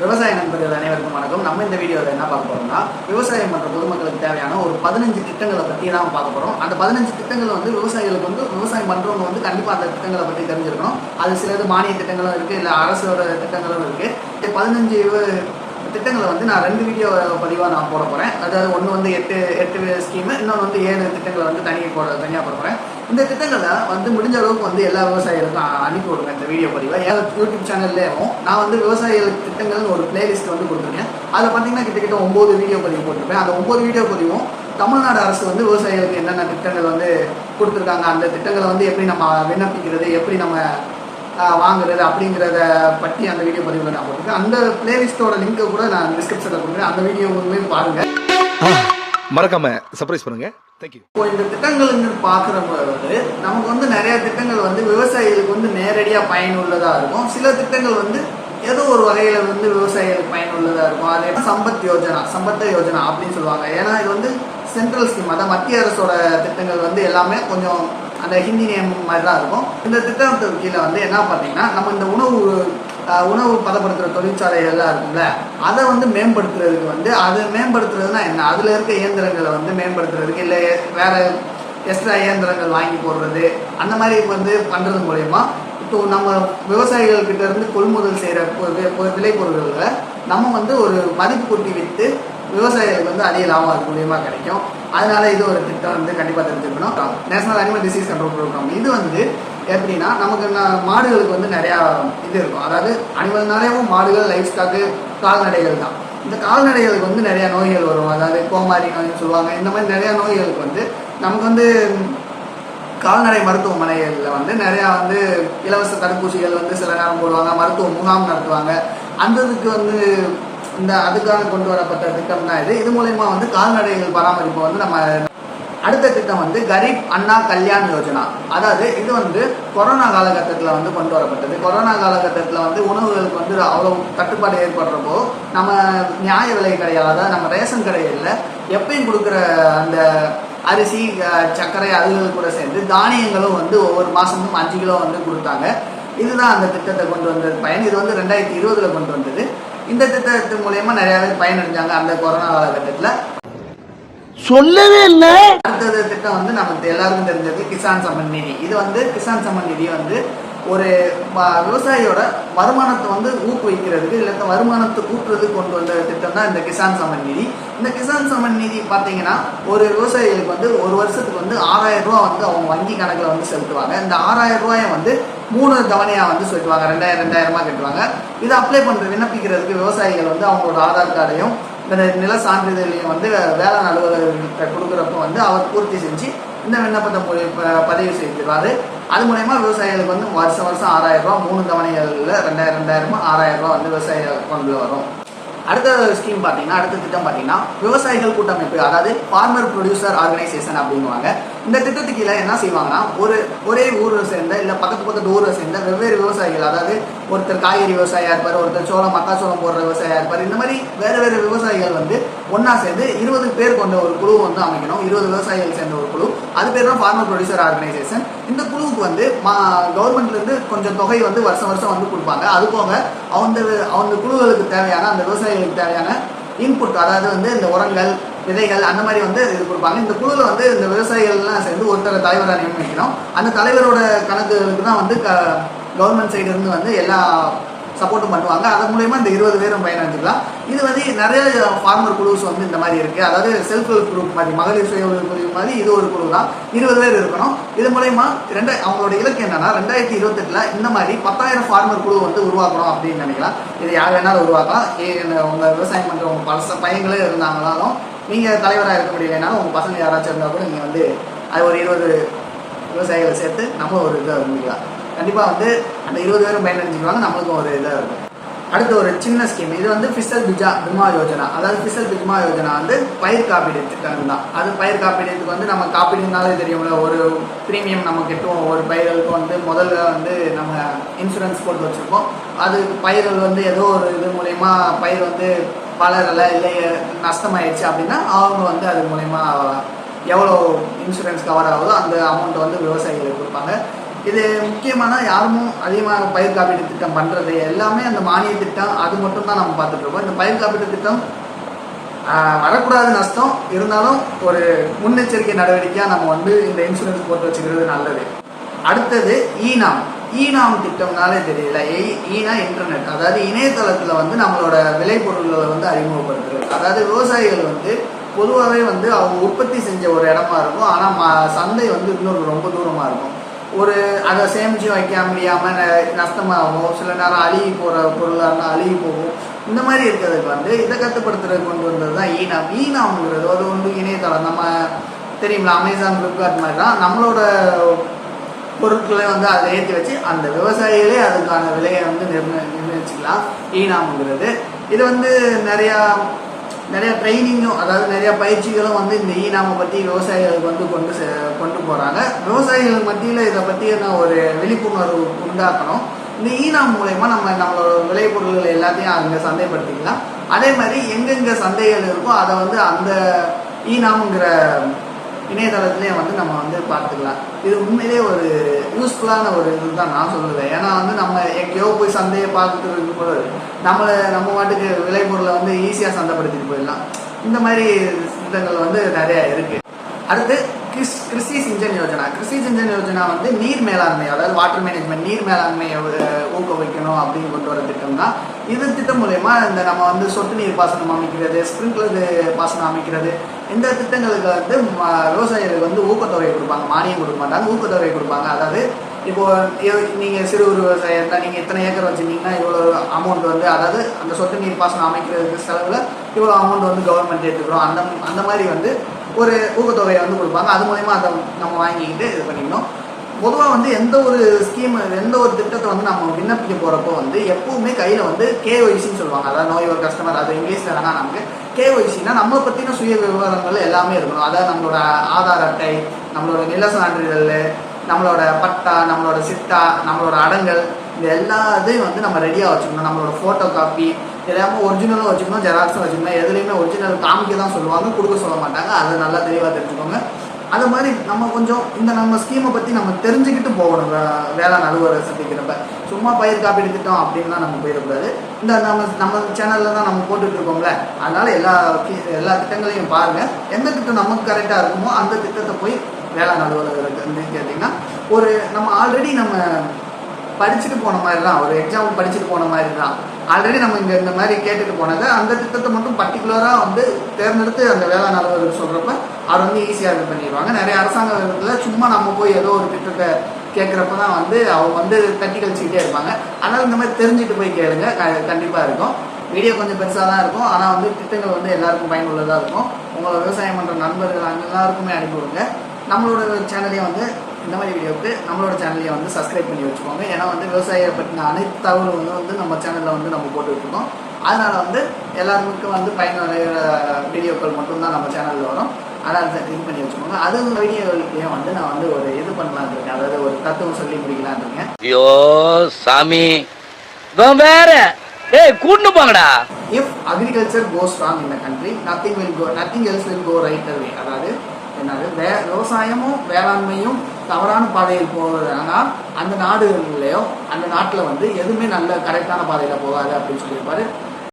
விவசாய நண்பர்கள் அனைவருக்கும் வணக்கம். நம்ம இந்த வீடியோவில் என்ன பார்க்க போகிறோம்னா விவசாயம் பண்ணுற பொதுமக்களுக்கு தேவையான ஒரு பதினஞ்சு திட்டங்களை பற்றி தான் பார்க்க போகிறோம் அந்த பதினஞ்சு திட்டங்கள் வந்து விவசாயிகளுக்கு வந்து விவசாயம் பண்ணுறவங்க வந்து கண்டிப்பாக அந்த திட்டங்களை பற்றி தெரிஞ்சிருக்கணும். அது சிலது மானிய திட்டங்களும் இருக்குது இல்லை அரசோட திட்டங்களும் இருக்குது பதினஞ்சு திட்டங்களை வந்து நான் ரெண்டு வீடியோ பதிவாக நான் போட போகிறேன் அதாவது ஒன்று வந்து எட்டு எட்டு ஸ்கீமு இன்னொன்று வந்து ஏழு திட்டங்களை வந்து தனியாக போட தனியாக போட போகிறேன் இந்த திட்டங்களை வந்து முடிஞ்ச அளவுக்கு வந்து எல்லா விவசாயிகளுக்கும் அனுப்பி விடுங்க இந்த வீடியோ பதிவை. ஏன் யூடியூப் சேனல்லேயும் நான் வந்து விவசாயிகள் திட்டங்கள்னு ஒரு பிளேலிஸ்ட் வந்து கொடுத்துருக்கேன். அதில் பார்த்தீங்கன்னா கிட்டத்தட்ட ஒம்பது வீடியோ பதிவு போட்டிருப்பேன். அந்த ஒம்பது வீடியோ பதிவும் தமிழ்நாடு அரசு வந்து விவசாயிகளுக்கு என்னென்ன திட்டங்கள் வந்து கொடுத்துருக்காங்க அந்த திட்டங்களை வந்து எப்படி நம்ம விண்ணப்பிக்கிறது எப்படி நம்ம வாங்குறது அப்படிங்கிறத பற்றி அந்த வீடியோ பதிவில் நான் போட்டிருக்கேன். அந்த பிளேலிஸ்ட்டோட லிங்கை கூட நான் டிஸ்கிரிப்ஷனில் கொடுக்குறேன். அந்த வீடியோவுமே பாருங்க. மறக்காம சர்ப்ரைஸ் பண்ணுங்க. தேங்க்யூ இப்போ இந்த திட்டங்கள்னு பார்க்குறப்ப வந்து நமக்கு வந்து நிறைய திட்டங்கள் வந்து விவசாயிகளுக்கு வந்து நேரடியாக பயனுள்ளதாக இருக்கும். சில திட்டங்கள் வந்து ஏதோ ஒரு வகையில் வந்து விவசாயிகளுக்கு பயனுள்ளதாக இருக்கும். அது என்ன சம்பத் யோஜனா சம்பத்த யோஜனா அப்படின்னு சொல்லுவாங்க. ஏன்னா இது வந்து சென்ட்ரல் ஸ்கீம் அதான் மத்திய அரசோட திட்டங்கள் வந்து எல்லாமே கொஞ்சம் அந்த ஹிந்தி நேம் மாதிரி தான் இருக்கும். இந்த திட்டத்துக்கு கீழே வந்து என்ன பார்த்தீங்கன்னா நம்ம இந்த உணவு உணவு பதப்படுத்துகிற தொழிற்சாலைகள்லாம் இருக்கும்ல அதை வந்து மேம்படுத்துறதுக்கு வந்து அதை மேம்படுத்துறதுனா என்ன? அதில் இருக்க இயந்திரங்களை வந்து மேம்படுத்துறதுக்கு இல்லை வேற எக்ஸ்ட்ரா இயந்திரங்கள் வாங்கி போடுறது அந்த மாதிரி வந்து பண்ணுறது மூலயமா இப்போ நம்ம விவசாயிகள்கிட்ட இருந்து கொள்முதல் செய்கிற விளைபொருள்களை நம்ம வந்து ஒரு மதிப்பு கூட்டி விற்று விவசாயிகளுக்கு வந்து அதிக லாபம் அது மூலியமாக கிடைக்கும். அதனால இது ஒரு திட்டம் வந்து கண்டிப்பாக தெரிஞ்சுக்கணும். National animal disease control programme இது வந்து எப்படின்னா நமக்கு மாடுகளுக்கு வந்து நிறையா இது இருக்கும். அதாவது அனிமல்னாலேயும் மாடுகள் லைஃப் ஸ்டாக்கு கால்நடைகள் தான். இந்த கால்நடைகளுக்கு வந்து நிறையா நோய்கள் வரும். அதாவது கோமாரி நோய்னு சொல்லுவாங்க. இந்த மாதிரி நிறையா நோய்களுக்கு வந்து நமக்கு வந்து கால்நடை மருத்துவமனைகளில் வந்து நிறையா வந்து இலவச தடுப்பூசிகள் வந்து சில நேரம் போடுவாங்க மருத்துவ முகாம் நடத்துவாங்க. அந்த இதுக்கு வந்து இந்த அதுக்காக கொண்டு வரப்பட்ட திட்டம் தான் இது. இது மூலயமா வந்து கால்நடைகள் பராமரிப்பு வந்து நம்ம அடுத்த திட்டம் வந்து கரீப் அண்ணா கல்யாண் யோஜனா. அதாவது இது வந்து கொரோனா காலகட்டத்தில் வந்து கொண்டு வரப்பட்டது. கொரோனா காலகட்டத்தில் வந்து உணவுகளுக்கு வந்து அவ்வளோ தட்டுப்பாடு ஏற்படுறப்போ நம்ம நியாய விலை கடையில் அதாவது நம்ம ரேஷன் கடையில் எப்பயும் கொடுக்குற அந்த அரிசி சர்க்கரை அதுகள் கூட சேர்ந்து தானியங்களும் வந்து ஒவ்வொரு மாதமும் அஞ்சு கிலோ வந்து கொடுத்தாங்க. இதுதான் அந்த திட்டத்தை கொண்டு வந்தது பயன். இது வந்து ரெண்டாயிரத்தி இருபதில் கொண்டு வந்தது. இந்த திட்டத்தின் மூலயமா நிறைய பேர் பயனடைஞ்சாங்க அந்த கொரோனா காலகட்டத்தில். சொல்லவே இல்லை. அடுத்தது திட்டம் வந்து நமக்கு எல்லாருக்கும் தெரிஞ்சது கிசான் சம்மன் நிதி. இது வந்து கிசான் சம்மன் நிதி வந்து ஒரு விவசாயியோட வருமானத்தை வந்து ஊக்குவிக்கிறதுக்கு இல்லை வருமானத்தை கூட்டுறதுக்கு கொண்டு வந்த திட்டம் தான் இந்த கிசான் சம்மன் நிதி. இந்த கிசான் சம்மன் நிதி பார்த்தீங்கன்னா ஒரு விவசாயிகளுக்கு வந்து ஒரு வருஷத்துக்கு வந்து ஆறாயிரம் ரூபா வந்து அவங்க வங்கி கணக்கில் வந்து செலுத்துவாங்க. இந்த ஆறாயிரம் ரூபாயை வந்து மூணு தவணையாக வந்து செலுத்துவாங்க ரெண்டாயிரம் ரெண்டாயிரமாக கட்டுவாங்க இதை அப்ளை பண்ணுற விண்ணப்பிக்கிறதுக்கு விவசாயிகள் வந்து அவங்களோட ஆதார் கார்டையும் இந்த நில சான்றிதழையும் வந்து வேளாண் அலுவலர்கிட்ட கொடுக்குறப்ப வந்து அவர் பூர்த்தி செஞ்சு இந்த விண்ணப்பத்தை பதிவு செய்திருவாரு. அது மூலயமா விவசாயிகளுக்கு வந்து வருஷம் வருஷம் ஆறாயிரம் ரூபா மூணு தவணைகளில் ரெண்டாயிரம் ரெண்டாயிரமா ஆறாயிரம் ரூபா வந்து விவசாய அக்கௌண்ட்டில் வரும். அடுத்த ஸ்கீம் பார்த்தீங்கன்னா அடுத்த திட்டம் பார்த்தீங்கன்னா விவசாயிகள் கூட்டமைப்பு அதாவது ஃபார்மர் ப்ரொடியூசர் ஆர்கனைசேஷன் அப்படிங்குவாங்க. இந்த திட்டத்துக்கு கீழே என்ன செய்வாங்கன்னா ஒரு ஒரே ஊரை சேர்ந்த இல்லை பக்கத்து பக்கத்து ஊரை சேர்ந்த வெவ்வேறு விவசாயிகள் அதாவது ஒருத்தர் காய்கறி விவசாயியா இருப்பார் ஒருத்தர் சோளம் மக்காச்சோளம் போடுற விவசாயியா இருப்பார். இந்த மாதிரி வேறு வேறு விவசாயிகள் வந்து ஒன்றா சேர்ந்து இருபது பேர் கொண்ட ஒரு குழு வந்து அமைக்கணும். இருபது விவசாயிகள் சேர்ந்த ஒரு குழு. அது பேர் தான் ஃபார்மர் ப்ரொடியூசர் ஆர்கனைசேஷன் இந்த குழுவுக்கு வந்து மா கவர்மெண்ட்லேருந்து கொஞ்சம் தொகை வந்து வருஷம் வருஷம் வந்து கொடுப்பாங்க. அது போக அந்த அந்த குழுக்களுக்கு தேவையான அந்த விவசாயிகளுக்கு தேவையான இன்புட் அதாவது வந்து இந்த உரங்கள் விதைகள் அந்த மாதிரி வந்து இது கொடுப்பாங்க. இந்த குழுவில் வந்து இந்த விவசாயிகள்லாம் சேர்ந்து ஒருத்தர தலைவராக நியமிக்கிறோம் அந்த தலைவரோட கணக்குகளுக்கு தான் வந்து க கவர்மெண்ட் சைடு இருந்து வந்து எல்லா சப்போர்ட்டும் பண்ணுவாங்க. அதன் மூலயமா இந்த இருபது பேரும் பயனடைஞ்சிக்கலாம். இது வந்து நிறைய ஃபார்மர் குழுஸ் வந்து இந்த மாதிரி இருக்குது அதாவது செல்ஃப் ஹெல்ப் குரூப் மாதிரி மகளிர் சுய உதவி குழு மாதிரி இது ஒரு குழு தான். இருபது பேர் இருக்கணும். இது மூலயமா ரெண்டு அவங்களோட இலக்கு என்னன்னா ரெண்டாயிரத்தி இருபத்தெட்டில் இந்த மாதிரி பத்தாயிரம் ஃபார்மர் குழு வந்து உருவாக்கணும் அப்படின்னு நினைக்கலாம். இது யார் வேணாலும் உருவாக்கலாம். ஏ உங்கள் விவசாயம் பண்ணுறவங்க பச பையங்களே இருந்தாங்கனாலும் நீங்கள் தலைவராக இருக்க முடியலைனாலும் உங்கள் பசங்க யாராச்சும் இருந்தால் கூட நீங்கள் வந்து அது ஒரு இருபது விவசாயிகளை சேர்த்து நம்ம ஒரு இதை முடிக்கலாம் கண்டிப்பாக வந்து அந்த இருபது பேரும் பயனடைஞ்சிக்குவாங்க நம்மளுக்கும் ஒரு இதாக இருக்கும். அடுத்த ஒரு சின்ன ஸ்கீம் இது வந்து ஃபிசல் பிஜா பிமா யோஜனா அதாவது ஃபிசல் பிஜ்மா யோஜனா வந்து பயிர் காப்பீடு திட்டம் தான் அது பயிர் காப்பீடுக்கு வந்து நம்ம காப்பீடுனாலே தெரியும்ல ஒரு ப்ரீமியம் நம்ம கட்டுவோம் ஒரு பயிர்களுக்கு வந்து முதல்ல வந்து நம்ம இன்சூரன்ஸ் போட்டு வச்சுருப்போம். அது பயிர்கள் வந்து ஏதோ ஒரு இது மூலயமா பயிர் வந்து வளரலை இல்லை நஷ்டமாயிடுச்சு அப்படின்னா அவங்க வந்து அது மூலயமா எவ்வளோ இன்சூரன்ஸ் கவர் ஆகுதோ அந்த அமௌண்ட்டை வந்து விவசாயிகளுக்கு கொடுப்பாங்க. இது முக்கியமான யாரும் அதிகமாக பயிர் காப்பீட்டு திட்டம் பண்ணுறது எல்லாமே அந்த மானிய திட்டம் அது மட்டும் தான் நம்ம பார்த்துட்ருக்கோம் இந்த பயிர் காப்பீட்டு திட்டம் வரக்கூடாது நஷ்டம். இருந்தாலும் ஒரு முன்னெச்சரிக்கை நடவடிக்கையாக நம்ம வந்து இந்த இன்சூரன்ஸ் போட்டு வச்சுக்கிறது நல்லது. அடுத்தது ஈனாம் ஈனாம் திட்டம்னாலே தெரியல. ஈனா இன்டர்நெட் அதாவது இணையதளத்தில் வந்து நம்மளோட விளைபொருள்களை வந்து அறிமுகப்படுத்துறது. அதாவது விவசாயிகள் வந்து பொதுவாகவே வந்து அவங்க உற்பத்தி செஞ்ச ஒரு இடமா இருக்கும். ஆனால் சந்தை வந்து இன்னொரு ரொம்ப தூரமாக இருக்கும். ஒரு அதை சேமித்து வைக்க முடியாமல் நஷ்டமாகும் சில நேரம் அழுகி போகிற பொருளாக இருந்தால் அழுகி போகும். இந்த மாதிரி இருக்கிறதுக்கு வந்து இதை கட்டுப்படுத்துறது கொண்டு வந்தது தான் ஈனாம். ஈனாம்ங்கிறது அது வந்து இணையதளம். நம்ம தெரியுங்களா அமேசான் ஃப்ளிப்கார்ட் மாதிரி தான் நம்மளோட பொருட்களை வந்து அதை ஏற்றி வச்சு அந்த விவசாயிகளே அதுக்கான விலையை வந்து நிர்ணய நிர்ணயிச்சுக்கலாம். ஈனாம்ங்கிறது. இது வந்து நிறையா நிறைய ட்ரைனிங்கும் அதாவது நிறைய பயிற்சிகளும் வந்து இந்த ஈனாமை பற்றி விவசாயிகளுக்கு வந்து கொண்டு கொண்டு போகிறாங்க விவசாயிகள் மத்தியில் இதை பற்றின ஒரு விழிப்புணர்வு உண்டாக்கணும். இந்த ஈனாம் மூலயமா நம்ம நம்மளோட விளைபொருள்கள் எல்லாத்தையும் அங்கே சந்தைப்படுத்திக்கலாம். அதே மாதிரி எங்கெங்கே சந்தைகள் இருக்கோ அதை வந்து அந்த ஈனாம்ங்கிற இணையதளத்திலே வந்து நம்ம வந்து பார்த்துக்கலாம். இது உண்மையிலே ஒரு யூஸ்ஃபுல்லான ஒரு இதுதான் நான் சொல்லுவேன். ஏன்னா வந்து நம்ம எங்கேயோ போய் சந்தையை பார்த்துட்டு இருக்கும்போது நம்மளை நம்ம மாட்டுக்கு விளைபொருளை வந்து ஈஸியாக சந்தைப்படுத்திட்டு போயிடலாம். இந்த மாதிரி திட்டங்கள் வந்து நிறையா இருக்குது அடுத்து கிஸ் கிருஷி சிஞ்சன் யோஜனா. கிருஷி சிஞ்சன் யோஜனா வந்து நீர் மேலாண்மை அதாவது வாட்டர் மேனேஜ்மெண்ட் நீர் மேலாண்மையை ஊக்குவிக்கணும் அப்படின்னு கொண்டு வர திட்டம் தான். இது திட்டம் மூலயமா இந்த நம்ம வந்து சொட்டு நீர் பாசனம் அமைக்கிறது ஸ்ப்ரிங்க்லர் பாசனம் அமைக்கிறது. இந்த திட்டங்களுக்கு வந்து விவசாயிகளுக்கு வந்து ஊக்கத்தொகை கொடுப்பாங்க. மானியம் கொடுக்க மாட்டாங்க ஊக்கத்தொகை கொடுப்பாங்க. அதாவது இப்போ நீங்கள் நீங்க சிறு ஒரு விவசாயம் இருந்தால் நீங்க இத்தனை ஏக்கர் வச்சிருந்தீங்கன்னா இவ்வளோ அமௌண்ட் வந்து அதாவது அந்த சொட்டு நீர் பாசனம் அமைக்கிறதுக்கு செலவில் இவ்வளோ அமௌண்ட் வந்து கவர்மெண்ட் எடுத்துக்கிறோம் அந்த அந்த மாதிரி வந்து ஒரு ஊக்கத்தொகையை வந்து கொடுப்பாங்க. அது மூலயமா அதை நம்ம வாங்கிக்கிட்டு இது பண்ணிக்கணும். பொதுவாக வந்து எந்த ஒரு ஸ்கீம் எந்த ஒரு திட்டத்தை வந்து நம்ம விண்ணப்பிக்க போகிறப்போ வந்து எப்பவுமே கையில் வந்து கேஒய்சின்னு சொல்லுவாங்க. அதாவது நோய் ஒரு கஸ்டமர் அது இங்கிலீஷில் வேணால் நமக்கு கேஒய்சினா நம்மளை பற்றின சுய விவரங்கள் எல்லாமே இருக்கணும். அதாவது நம்மளோட ஆதார் அட்டை நம்மளோட நில சான்றிதழ் நம்மளோட பட்டா நம்மளோட சிட்டா நம்மளோட அடங்கல் இது எல்லா இதையும் வந்து நம்ம ரெடியாக வச்சுக்கணும். நம்மளோட ஃபோட்டோ காப்பி எல்லாமே ஒரிஜினலும் வச்சுக்கணும். ஜெராக்ஸும் வச்சுக்கணும். எதுலேயுமே ஒரிஜினல் காமிக்க தான் சொல்லுவாங்க. கொடுக்க சொல்ல மாட்டாங்க. அதை நல்லா தெளிவாக தெரிஞ்சுக்கோங்க. அது மாதிரி நம்ம கொஞ்சம் இந்த நம்ம ஸ்கீமை பற்றி நம்ம தெரிஞ்சுக்கிட்டு போகணும். வேளாண் அலுவலர் சந்திக்கிறப்ப. சும்மா பயிர் காப்பீடு திட்டம் அப்படின்லாம் நம்ம போயிடக்கூடாது. இந்த நம்ம நம்ம சேனலில் தான் நம்ம போட்டுட்டு இருக்கோம்ல. அதனால் எல்லா எல்லா திட்டங்களையும் பாருங்கள் எந்த திட்டம் நமக்கு கரெக்டாக இருக்குமோ அந்த திட்டத்தை போய் வேளாண் அலுவலகருக்கு வந்து கேட்டிங்கன்னா ஒரு நம்ம ஆல்ரெடி நம்ம படிச்சுட்டு போன மாதிரி தான் ஒரு எக்ஸாம் படிச்சுட்டு போன மாதிரி தான் ஆல்ரெடி நம்ம இங்கே இந்த மாதிரி கேட்டுட்டு போனதை அந்த திட்டத்தை மட்டும் பர்டிகுலராக வந்து தேர்ந்தெடுத்து அந்த வேளாண் அலுவலருக்கு சொல்கிறப்ப அவர் வந்து ஈஸியாக இது பண்ணிடுவாங்க. நிறைய அரசாங்க இதில் சும்மா நம்ம போய் ஏதோ ஒரு திட்டத்தை கேட்குறப்ப தான் வந்து அவங்க வந்து தட்டி கழிச்சிக்கிட்டே இருப்பாங்க. அதனால் இந்த மாதிரி தெரிஞ்சுட்டு போய் கேளுங்க. கண்டிப்பாக இருக்கும். வீடியோ கொஞ்சம் பெருசாக தான் இருக்கும். ஆனால் வந்து திட்டங்கள் வந்து எல்லாருக்கும் பயனுள்ளதாக இருக்கும். உங்களை விவசாயம் பண்ணுற நண்பர்கள் அங்கே எல்லாருக்குமே அனுப்பி விடுங்க. நம்மளோட சேனலையும் வந்து இந்த மாதிரி வீடியோவுக்கு நம்மளோட சேனலையும் வந்து சப்ஸ்கிரைப் பண்ணி வச்சுக்கோங்க. ஏன்னா வந்து விவசாயியை பற்றின அனைத்து தகவலும் வந்து நம்ம சேனலில் வந்து நம்ம போட்டுட்டு இருக்கோம் அதனால் வந்து எல்லாருக்கும் வந்து பயனுள்ள வீடியோக்கள் மட்டும்தான் நம்ம சேனலில் வரும். அதனால் இது பண்ணி வச்சுக்கோங்க. அது வீடியோலையும் வந்து நான் வந்து ஒரு இது பண்ணலான்னு இருக்கேன். அதாவது ஒரு தத்துவம் சொல்லி முடிக்கலான்னு இருக்கேன். ஐயோ சாமி. வேற. ஏய் கூட்டு போங்கடா. இஃப் அக்ரிகல்ச்சர் கோஸ் ராங் இந்த country nothing will go nothing else will go right away அதாவது என்னது வே விவசாயமும் வேளாண்மையும் தவறான பாதையில் போகுதுன்னா அந்த நாடுகள்லையோ அந்த நாட்டில் வந்து எதுவுமே நல்ல கரெக்டான பாதையில் போகாது அப்படின்னு சொல்லியிருப்பாரு.